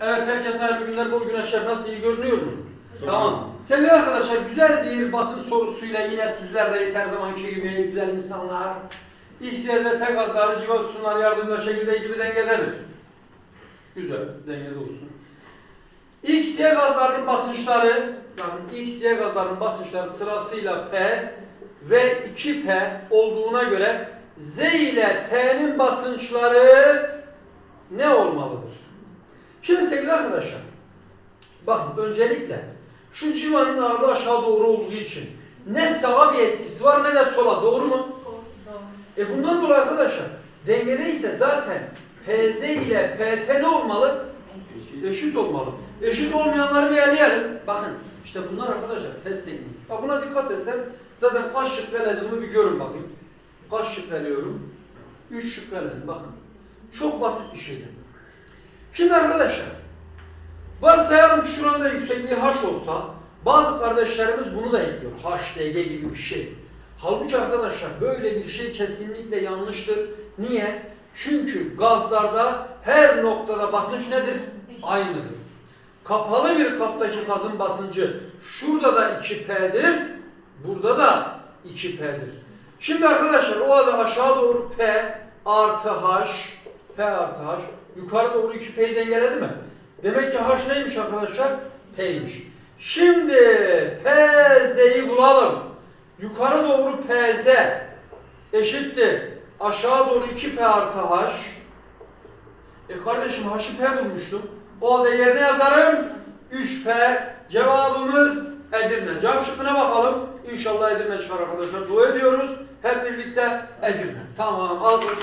Evet herkese hayırlı günler, bol güneşler. Nasıl iyi görünüyor mu? Tamam. Sevgili arkadaşlar güzel bir basın sorusuyla yine sizlerleyiz her zamanki gibi güzel insanlar. X, Y, Z, T gazları, civa sütunlar yardımıyla şekilde gibi dengededir. Güzel, dengede olsun. X, Y gazlarının basınçları, bakın X, Y gazlarının basınçları sırasıyla P ve 2P olduğuna göre Z ile T'nin basınçları ne olmalıdır? Şimdi sevgili arkadaşlar, bakın öncelikle şu civanın ağırlığı aşağı doğru olduğu için ne sağa bir etkisi var ne de sola, doğru mu? E bundan dolayı arkadaşlar dengedeyse zaten PZ ile PT ne olmalı? Eşit olmalı. Eşit olmayanları bir eleyelim. Bakın işte bunlar arkadaşlar test tekniği. Bak buna dikkat etsen zaten kaç şık elediğimi bir görün bakayım. Kaç şık eliyorum? Üç şık eledim bakın. Çok basit bir şeydir. Şimdi arkadaşlar varsayalım ki şuranda yüksekliği h olsa bazı kardeşlerimiz bunu da ekliyor. H, DG gibi bir şey. Halbuki arkadaşlar böyle bir şey kesinlikle yanlıştır. Niye? Çünkü gazlarda her noktada basınç nedir? Aynıdır. Kapalı bir kaptaki gazın basıncı şurada da 2P'dir, burada da 2P'dir. Şimdi arkadaşlar o halde aşağı doğru P artı H, P artı H, yukarı doğru 2P'yi dengeledi mi? Demek ki H neymiş arkadaşlar? P'ymiş. Şimdi PZ'yi bulalım. Yukarı doğru PZ eşittir. Aşağı doğru 2P artı H. E kardeşim H'ı P bulmuştum. O halde yerine yazarım. 3P. Cevabımız Edirne. Cevap şıkkına bakalım. İnşallah Edirne çıkar arkadaşlar. Dua ediyoruz. Hep birlikte Edirne. Tamam. Alkış.